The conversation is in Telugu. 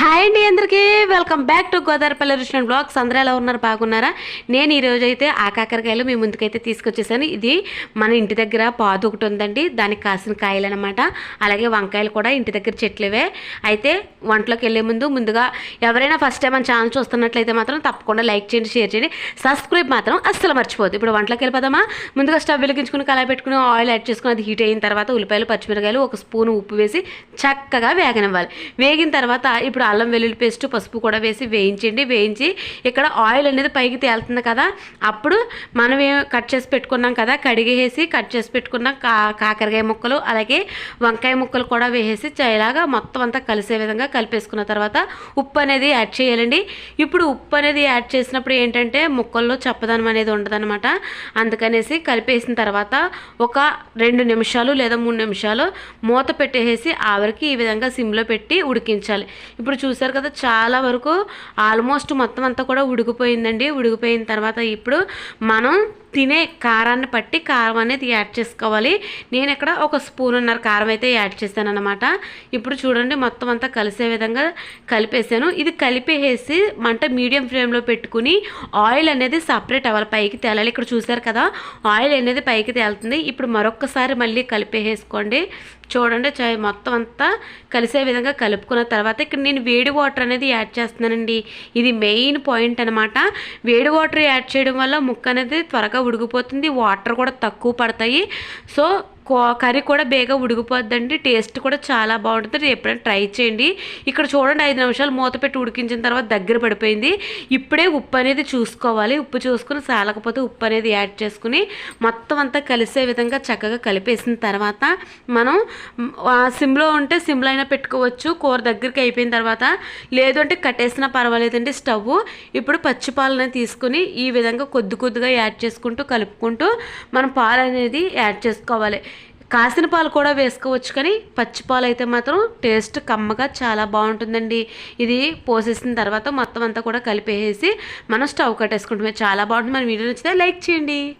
హాయ్ అండి అందరికీ. Welcome back to Godavaripalli Rushan blogs. అందరూ ఎలా ఉన్నారు? బాగున్నారా? నేను ఈరోజు అయితే ఆ కాకరకాయలు మీ ముందుకైతే తీసుకొచ్చేసాను. ఇది మన ఇంటి దగ్గర పాదు ఒకటి ఉందండి. దానికి కాసిన కాయలు అనమాట అలాగే వంకాయలు కూడా ఇంటి దగ్గర చెట్లువే. అయితే వంటలోకి వెళ్ళే ముందు ముందుగా ఎవరైనా ఫస్ట్ టైం మన ఛానల్ చూస్తున్నట్లయితే మాత్రం తప్పకుండా లైక్ చేయండి షేర్ చేయండి. సబ్స్క్రైబ్ మాత్రం అస్సలు మర్చిపోద్దు ఇప్పుడు వంటలోకి వెళ్ళిపోదామా? ముందుగా స్టవ్ వెలిగించుకుని కళాయి పెట్టుకుని ఆయిల్ యాడ్ చేసుకుని అది హీట్ అయిన తర్వాత ఉల్లిపాయలు పచ్చిమిరకాయలు ఒక స్పూన్ ఉప్పు వేసి చక్కగా వేగనివ్వాలి. వేగిన తర్వాత ఇప్పుడు అల్లం వెల్లుల్లి పేస్ట్ పసుపు కూడా వేసి వేయించండి. వేయించి ఇక్కడ ఆయిల్ అనేది పైకి తేలుతుంది కదా అప్పుడు మనం కట్ చేసి పెట్టుకున్నాం కదా కడిగేసి కట్ చేసి పెట్టుకున్న కా కాకరకాయ ముక్కలు అలాగే వంకాయ ముక్కలు కూడా వేసేసి ఇలాగా మొత్తం అంతా కలిసే విధంగా కలిపేసుకున్న తర్వాత ఉప్పు అనేది యాడ్ చేయాలండి. ఇప్పుడు ఉప్పు అనేది యాడ్ చేసినప్పుడు ఏంటంటే ముక్కల్లో చప్పదనం అనేది ఉండదనమాట అందుకనేసి కలిపేసిన తర్వాత ఒక రెండు నిమిషాలు లేదా మూడు నిమిషాలు మూత పెట్టేసి ఆవిరికి ఈ విధంగా సిమ్లో పెట్టి ఉడికించాలి. ఇప్పుడు చూసారు కదా చాలా వరకు ఆల్మోస్ట్ మొత్తం అంతా కూడా ఉడికిపోయిందండి. ఉడికిపోయిన తర్వాత ఇప్పుడు మనం తినే కారాన్ని పట్టి కారం అనేది యాడ్ చేసుకోవాలి. నేను ఇక్కడ ఒక స్పూన్ ఉన్నారు కారం అయితే యాడ్ చేశాను అనమాట ఇప్పుడు చూడండి మొత్తం అంతా కలిసే విధంగా కలిపేసాను ఇది కలిపేసి మంట మీడియం ఫ్లేమ్లో పెట్టుకుని ఆయిల్ అనేది సపరేట్ అవ్వాలి. పైకి తేలాలి. ఇక్కడ చూసారు కదా ఆయిల్ అనేది పైకి తేలుతుంది. ఇప్పుడు మరొకసారి మళ్ళీ కలిపేసుకోండి చూడండి చాయ్ మొత్తం అంతా కలిసే విధంగా కలుపుకున్న తర్వాత ఇక్కడ నేను వేడి వాటర్ అనేది యాడ్ చేస్తున్నానండి. ఇది మెయిన్ పాయింట్ అనమాట వేడి వాటర్ యాడ్ చేయడం వల్ల ముక్క అనేది త్వరగా ఉడికిపోతుంది వాటర్ కూడా తక్కువ పడతాయి. సో కర్రీ కూడా బేగా ఉడికిపోద్దండి. టేస్ట్ కూడా చాలా బాగుంటుంది. ఎప్పుడైనా ట్రై చేయండి. ఇక్కడ చూడండి ఐదు నిమిషాలు మూత పెట్టి ఉడికించిన తర్వాత దగ్గర పడిపోయింది. ఇప్పుడే ఉప్పు అనేది చూసుకోవాలి. ఉప్పు చూసుకుని సాలకపోతే ఉప్పు అనేది యాడ్ చేసుకుని మొత్తం అంతా కలిసే విధంగా చక్కగా కలిపేసిన తర్వాత మనం ఆ సిమ్లో ఉంటే సిమ్లో అయినా పెట్టుకోవచ్చు. కూర దగ్గరికి అయిపోయిన తర్వాత లేదు అంటే కట్టేసినా పర్వాలేదండి స్టవ్. ఇప్పుడు పచ్చి పాలనే తీసుకుని ఈ విధంగా కొద్ది కొద్దిగా యాడ్ చేసుకుంటూ కలుపుకుంటూ మనం పాలు అనేది యాడ్ చేసుకోవాలి. కాసిన పాలు కూడా వేసుకోవచ్చు కానీ పచ్చి పాలు అయితే మాత్రం టేస్ట్ కమ్మగా చాలా బాగుంటుందండి. ఇది పోసేసిన తర్వాత మొత్తం అంతా కూడా కలిపేసి మనం స్టవ్ కట్టేసుకుంటాం చాలా బాగుంటుంది. మన వీడియో నచ్చితే లైక్ చేయండి.